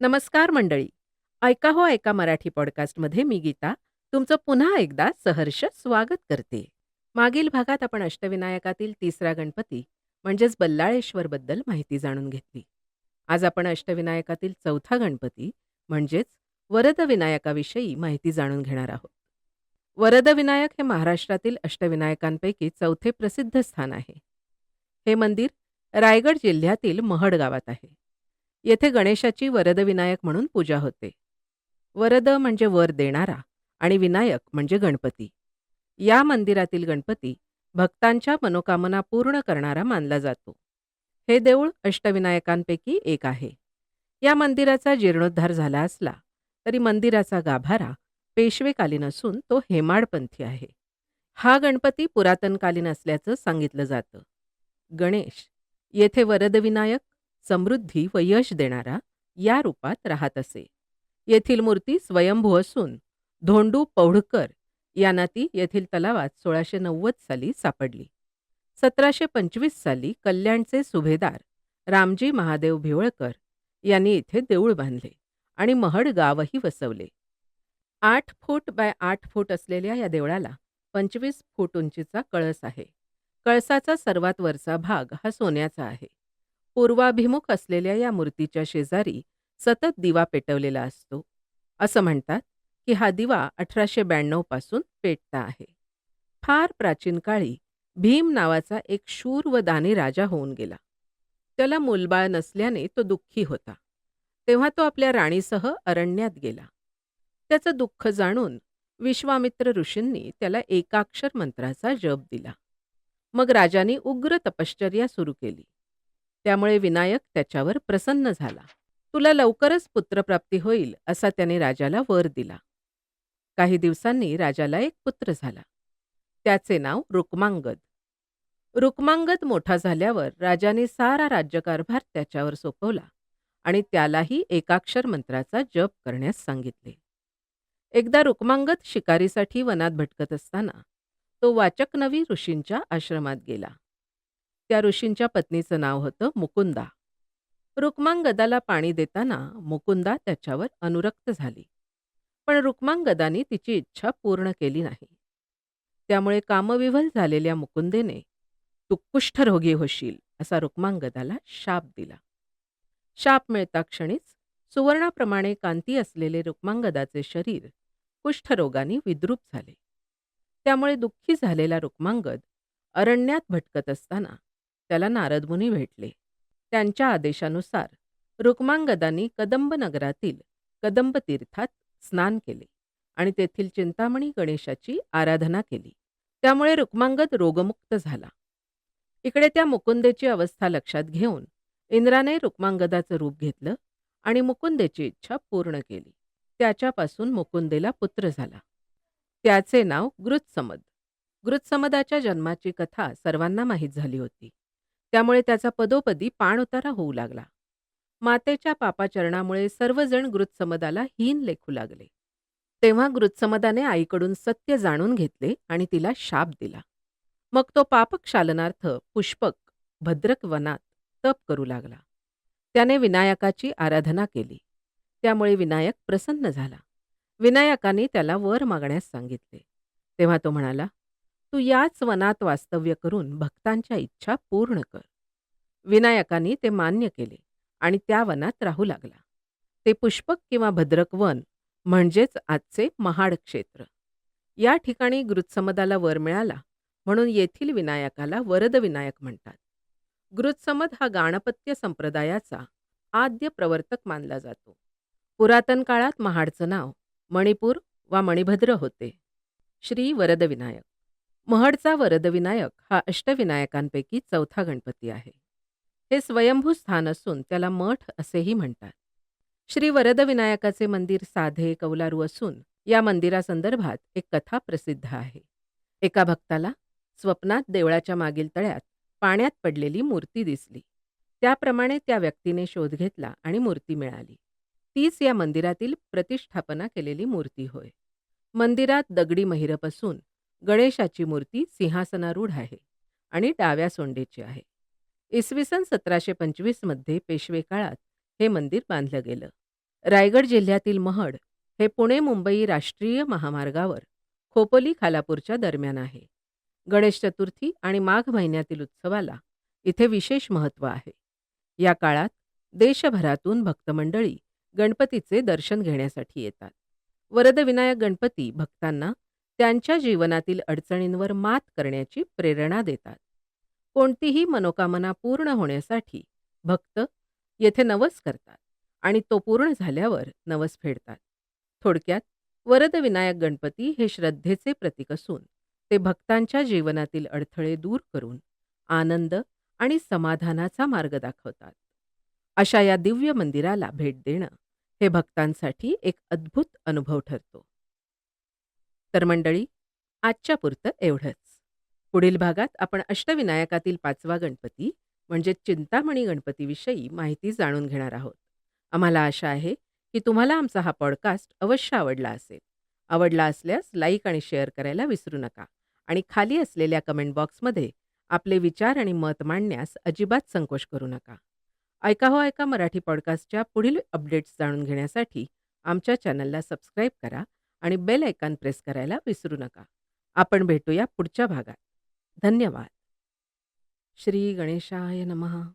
नमस्कार मंडळी. ऐका हो ऐका मराठी पॉडकास्टमध्ये मी गीता तुमचं पुन्हा एकदा सहर्ष स्वागत करते. मागील भागात आपण अष्टविनायकातील तिसरा गणपती म्हणजेच बल्लाळेश्वरबद्दल माहिती जाणून घेतली. आज आपण अष्टविनायकातील चौथा गणपती म्हणजेच वरदविनायकाविषयी माहिती जाणून घेणार आहोत. वरदविनायक हे महाराष्ट्रातील अष्टविनायकांपैकी चौथे प्रसिद्ध स्थान आहे. हे मंदिर रायगड जिल्ह्यातील महड गावात आहे. येथे गणेशाची वरदविनायक म्हणून पूजा होते. वरद म्हणजे वर देणारा आणि विनायक म्हणजे गणपती. या मंदिरातील गणपती भक्तांच्या मनोकामना पूर्ण करणारा मानला जातो. हे देऊळ अष्टविनायकांपैकी एक आहे. या मंदिराचा जीर्णोद्धार झाला असला तरी मंदिराचा गाभारा पेशवेकालीन असून तो हेमाडपंथी आहे. हा गणपती पुरातनकालीन असल्याचं सांगितलं जातं. गणेश येथे वरदविनायक, समृद्धी व यश देणारा या रूपात राहत असे. येथील मूर्ती स्वयंभू असून धोंडू पौढकर यांना ती येथील तलावात सोळाशे नव्वद साली सापडली. सतराशे पंचवीस साली कल्याणचे सुभेदार रामजी महादेव भिवळकर यांनी इथे देऊळ बांधले आणि महड गावही वसवले. आठ फूट बाय आठ फूट असलेल्या या देवळाला पंचवीस फूट उंचीचा कळस आहे. कळसाचा सर्वात वरचा भाग हा सोन्याचा आहे. पूर्वाभिमुख असलेल्या या मूर्तीच्या शेजारी सतत दिवा पेटवलेला असतो. असं म्हणतात की हा दिवा अठराशे ब्याण्णवपासून पेटता आहे. फार प्राचीन काळी भीम नावाचा एक शूर व दानी राजा होऊन गेला. त्याला मूलबाळ नसल्याने तो दुःखी होता. तेव्हा तो आपल्या राणीसह अरण्यात गेला. त्याचं दुःख जाणून विश्वामित्र ऋषींनी त्याला एकाक्षर मंत्राचा जप दिला. मग राजाने उग्र तपश्चर्या सुरू केली. त्यामुळे विनायक त्याच्यावर प्रसन्न झाला. तुला लवकरच पुत्रप्राप्ती होईल असा त्याने राजाला वर दिला. काही दिवसांनी राजाला एक पुत्र झाला. त्याचे नाव रुक्मांगद. रुक्मांगद मोठा झाल्यावर राजाने सारा राज्यकारभार त्याच्यावर सोपवला आणि त्यालाही एकाक्षर मंत्राचा जप करण्यास सांगितले. एकदा रुक्मांगद शिकारीसाठी वनात भटकत असताना तो वाचकनवी ऋषींच्या आश्रमात गेला. त्या ऋषींच्या पत्नीचं नाव होतं मुकुंदा. रुक्मांगदाला पाणी देताना मुकुंदा त्याच्यावर अनुरक्त झाली. पण रुक्मांगदानी तिची इच्छा पूर्ण केली नाही. त्यामुळे कामविव्हल झालेल्या मुकुंदेने तू कुष्ठरोगी होशील असा रुक्मांगदाला शाप दिला. शाप मिळता क्षणीच सुवर्णाप्रमाणे कांती असलेले रुक्मांगदाचे शरीर कुष्ठरोगाने विद्रूप झाले. त्यामुळे दुःखी झालेला रुक्मांगद अरण्यात भटकत असताना त्याला नारदमुनी भेटले. त्यांच्या आदेशानुसार रुक्मांगदांनी कदंब नगरातील कदंब तीर्थात स्नान केले आणि तेथील चिंतामणी गणेशाची आराधना केली. त्यामुळे रुक्मांगद रोगमुक्त झाला. इकडे त्या मुकुंदेची अवस्था लक्षात घेऊन इंद्राने रुक्मांगदाचं रूप घेतलं आणि मुकुंदेची इच्छा पूर्ण केली. त्याच्यापासून मुकुंदेला पुत्र झाला. त्याचे नाव गृत्समद. गृत्समदाच्या जन्माची कथा सर्वांना माहीत झाली होती. त्यामुळे त्याचा पदोपदी पाणउतारा होऊ लागला. मातेच्या पापाचरणामुळे सर्वजण गृत्समदाला हीन लेखू लागले. तेव्हा गृत्समदाने आईकडून सत्य जाणून घेतले आणि तिला शाप दिला. मग तो पापक्षालनार्थ पुष्पक भद्रक वनात तप करू लागला. त्याने विनायकाची आराधना केली. त्यामुळे विनायक प्रसन्न झाला. विनायकाने त्याला वर मागण्यास सांगितले. तेव्हा तो म्हणाला, तू याच वनात वास्तव्य करून भक्तांच्या इच्छा पूर्ण कर. विनायकाने ते मान्य केले आणि त्या वनात राहू लागला. ते पुष्पक किंवा भद्रक वन म्हणजेच आजचे महाड क्षेत्र. या ठिकाणी गृत्समदाला वर मिळाला म्हणून येथील विनायकाला वरद विनायक म्हणतात. गृत्समद हा गाणपत्य संप्रदायाचा आद्य प्रवर्तक मानला जातो. पुरातन काळात महाडचं नाव मणिपूर वा मणिभद्र होते. श्री वरदविनायक महडचा वरदविनायक हा अष्टविनायकांपैकी चौथा गणपती आहे. हे स्वयंभू स्थान असून त्याला मठ असेही म्हणतात. श्री वरदविनायकाचे मंदिर साधे कौलारू असून या मंदिरासंदर्भात एक कथा प्रसिद्ध आहे. एका भक्ताला स्वप्नात देवळाच्या मागील तळ्यात पाण्यात पडलेली मूर्ती दिसली. त्याप्रमाणे त्या व्यक्तीने शोध घेतला आणि मूर्ती मिळाली. तीच या मंदिरातील प्रतिष्ठापना केलेली मूर्ती होय. मंदिरात दगडी महिरप असून गणेशाची मूर्ती सिंहासनारूढ आहे आणि डाव्या सोंडेची आहे. इसवी सन सतराशे पंचवीसमध्ये पेशवे काळात हे मंदिर बांधलं गेलं. रायगड जिल्ह्यातील महड हे पुणे मुंबई राष्ट्रीय महामार्गावर खोपोली खालापूरच्या दरम्यान आहे. गणेश चतुर्थी आणि माघ महिन्यातील उत्सवाला इथे विशेष महत्त्व आहे. या काळात देशभरातून भक्तमंडळी गणपतीचे दर्शन घेण्यासाठी येतात. वरदविनायक गणपती भक्तांना त्यांच्या जीवनातील अडचणींवर मात करण्याची प्रेरणा देतात. कोणतीही मनोकामना पूर्ण होण्यासाठी भक्त येथे नवस करतात आणि तो पूर्ण झाल्यावर नवस फेडतात. थोडक्यात वरदविनायक गणपती हे श्रद्धेचे प्रतीक असून ते भक्तांच्या जीवनातील अडथळे दूर करून आनंद आणि समाधानाचा मार्ग दाखवतात. अशा या दिव्य मंदिराला भेट देणं हे भक्तांसाठी एक अद्भुत अनुभव ठरतो. तर मंडळी, आजच्या पुरतं एवढंच. पुढील भागात आपण अष्टविनायकातील पाचवा गणपती म्हणजे चिंतामणी गणपतीविषयी माहिती जाणून घेणार आहोत. आम्हाला आशा आहे की तुम्हाला आमचा हा पॉडकास्ट अवश्य आवडला असेल. आवडला असल्यास लाईक आणि शेअर करायला विसरू नका आणि खाली असलेल्या कमेंट बॉक्समध्ये आपले विचार आणि मत मांडण्यास अजिबात संकोच करू नका. ऐका हो ऐका मराठी पॉडकास्टच्या पुढील अपडेट्स जाणून घेण्यासाठी आमच्या चॅनलला सबस्क्राईब करा आणि बेल आयकॉन प्रेस करायला विसरू नका. आपण भेटूया पुढच्या भागात. धन्यवाद. श्री गणेशाय नमः